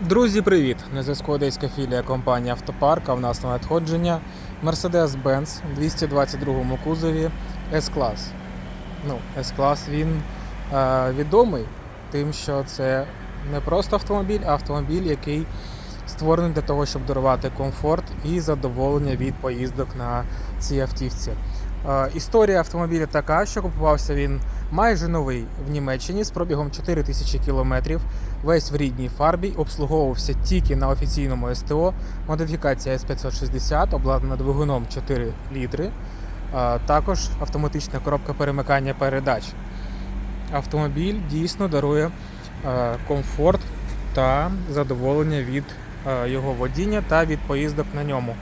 Друзі, привіт! На зв'язку одеська філія компанії Автопарк, а в нас на надходження Mercedes-Benz у 222 кузові S-Class. Ну, S-Class він е, відомий тим, що це не просто автомобіль, а автомобіль, який створений для того, щоб дарувати комфорт і задоволення від поїздок на цій автівці. Е, історія автомобіля така, що купувався він майже новий в Німеччині з пробігом 4000 кілометрів весь в рідній фарбі, обслуговувався тільки на офіційному СТО. Модифікація S560, обладнана двигуном 4 літри. Також автоматична коробка перемикання передач. Автомобіль дійсно дарує е, комфорт та задоволення від е, його водіння та від поїздок на ньому.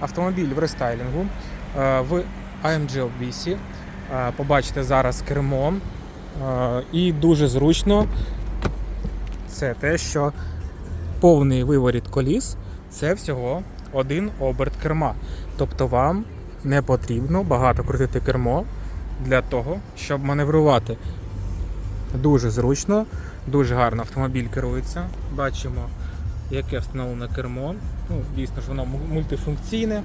Автомобіль в рестайлінгу е, в AMG обвісі. Е, Побачите зараз кермо. Е, І дуже зручно це те, що повний виворіт коліс це всього один оберт керма. Тобто вам не потрібно багато крутити кермо для того, щоб маневрувати. Дуже зручно, дуже гарно автомобіль керується. Бачимо, яке встановлене кермо. Ну, дійсно ж, воно мультифункційне.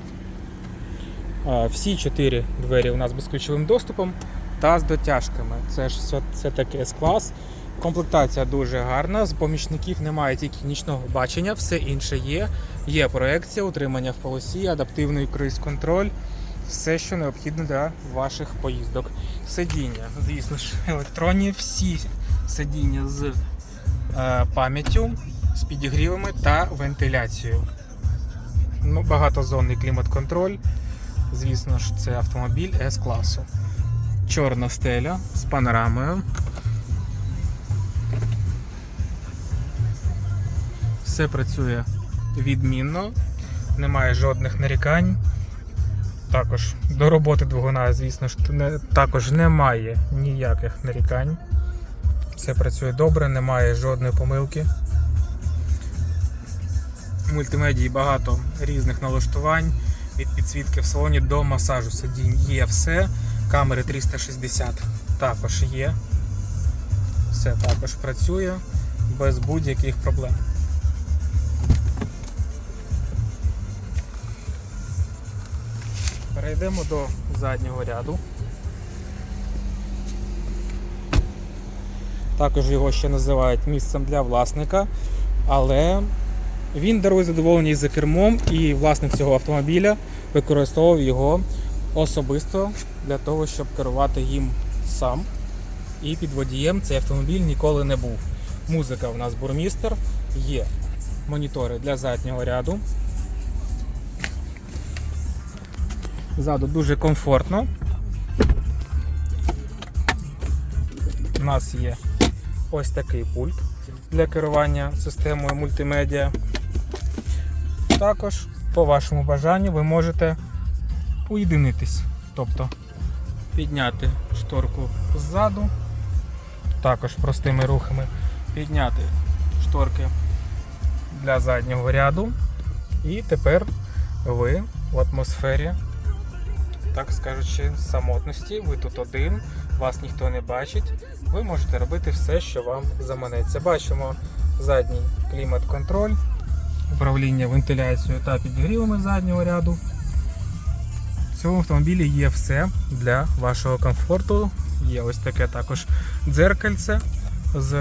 Всі чотири двері у нас безключовим доступом та з дотяжками. Це ж все це таке S-клас. Комплектація дуже гарна. З помічників немає тільки нічного бачення, все інше є. Є проекція, утримання в полосі, адаптивний круїз-контроль, все, що необхідно для ваших поїздок. Сидіння, звісно ж, електронні, всі сидіння з е, пам'яттю, з підігрівами та вентиляцією. Ну, багатозонний клімат-контроль. Звісно ж, це автомобіль С-класу. Чорна стеля з панорамою. Все працює відмінно, немає жодних нарікань. Також до роботи двигуна, звісно ж, не, також немає ніяких нарікань. Все працює добре, немає жодної помилки. В мультимедії багато різних налаштувань від підсвітки в салоні до масажу сидінь є все. Камери 360 також є. Все також працює без будь-яких проблем. Перейдемо до заднього ряду. Також його ще називають місцем для власника, але він дарує задоволення за кермом, і власник цього автомобіля використовував його особисто для того, щоб керувати їм сам. І під водієм цей автомобіль ніколи не був. Музика у нас бурмістер, є монітори для заднього ряду. Ззаду дуже комфортно. У нас є ось такий пульт для керування системою мультимедіа. Також, по вашому бажанню, ви можете уєдинитись, тобто підняти шторку ззаду, також простими рухами підняти шторки для заднього ряду. І тепер ви в атмосфері, так скажучи, самотності. Ви тут один, вас ніхто не бачить. Ви можете робити все, що вам заманеться. Бачимо задній клімат-контроль, управління вентиляцією та підігрівами заднього ряду. В цьому автомобілі є все для вашого комфорту. Є ось таке також дзеркальце з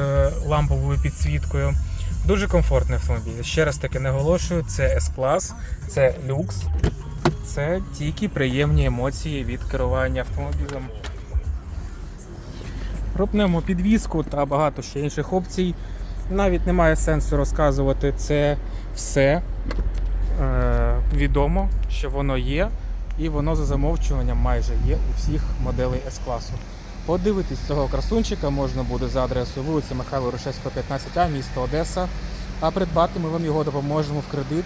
ламповою підсвіткою. Дуже комфортний автомобіль. Ще раз таки наголошую, це S-клас, це люкс, це тільки приємні емоції від керування автомобілем. Про пневмопідвізку та багато ще інших опцій. Навіть немає сенсу розказувати це все. Е, відомо, що воно є, і воно за замовчуванням майже є у всіх моделей С-класу. Подивитись цього красунчика можна буде за адресою вулиця Михайла Рушевського, 15А, місто Одеса. А придбати ми вам його допоможемо в кредит,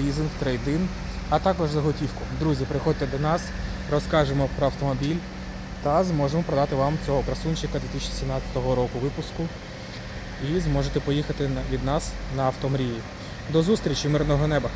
лізинг, трейдин, а також за готівку. Друзі, приходьте до нас, розкажемо про автомобіль та зможемо продати вам цього красунчика 2017 року випуску. І зможете поїхати від нас на автомрії. До зустрічі, мирного неба!